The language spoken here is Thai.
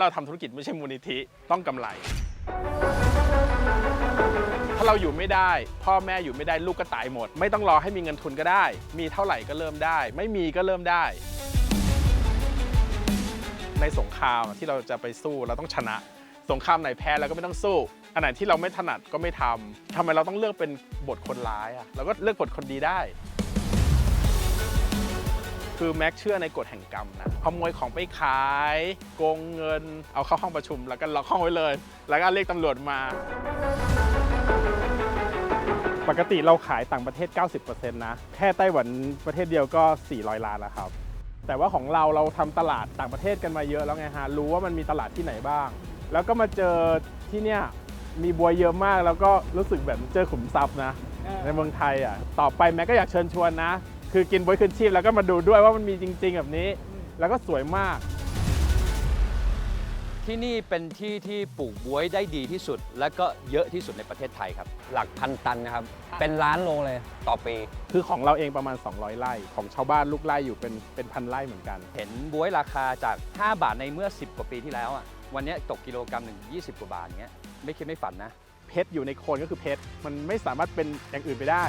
เราทำธุรกิจไม่ใช่มูลนิธิต้องกำไร ถ้าเราอยู่ไม่ได้ พ่อแม่อยู่ไม่ได้ลูกก็ตายหมด ไม่ต้องรอให้มีเงินทุนก็ได้ มีเท่าไหร่ก็เริ่มได้ ไม่มีก็เริ่มได้ ในสงครามที่เราจะไปสู้เราต้องชนะ สงครามไหนแพ้เราก็ไม่ต้องสู้ อันไหนที่เราไม่ถนัดก็ไม่ทำทำไมเราต้องเลือกเป็นบทคนร้ายอะเราก็เลือกบทคนดีได้ คือแม็กเชื่อในกฎแห่งกรรมนะขโมยของไปขายโกงเงิน เอาเข้าห้องประชุม แล้วก็ล็อกห้องไว้เลย แล้วก็เรียกตำรวจมา ปกติเราขายต่างประเทศ 90%นะ แค่ไต้หวันประเทศเดียวก็ 400 ล้านแล้วครับ แต่ว่าของเราเราทำตลาดต่างประเทศกันมาเยอะแล้วไงฮะ รู้ว่ามันมีตลาดที่ไหนบ้าง แล้วก็มาเจอที่เนี่ยมีบัวเยอะมากแล้วก็รู้สึกแบบเจอขุมทรัพย์นะ ในเมืองไทยอะ ต่อไปแม็กก็อยากเชิญชวนนะ คือกินบวยคืนชีพแล้วก็มาดูด้วยว่ามันมีจริง ๆ แบบนี้ แล้วก็สวยมาก ที่นี่เป็นที่ที่ปลูกบ๊วยได้ดีที่สุด และก็เยอะที่สุดในประเทศไทยครับ หลักพันตันนะครับ เป็นล้านโลเลยต่อปี คือของเราเองประมาณ 200 ไร่ของชาวบ้านลูกไร่อยู่เป็นเป็นพันไร่เหมือนกัน เห็นบ๊วยราคาจาก 5 บาทในเมื่อ 10 กว่าปีที่แล้วอะวันนี้ตกกิโลกรัมหนึ่ง20 กว่าบาทเงี้ยไม่คิดไม่ฝันนะเพชรอยู่ในโคนก็คือเพชรมันไม่สามารถเป็นอย่างอื่นไปได้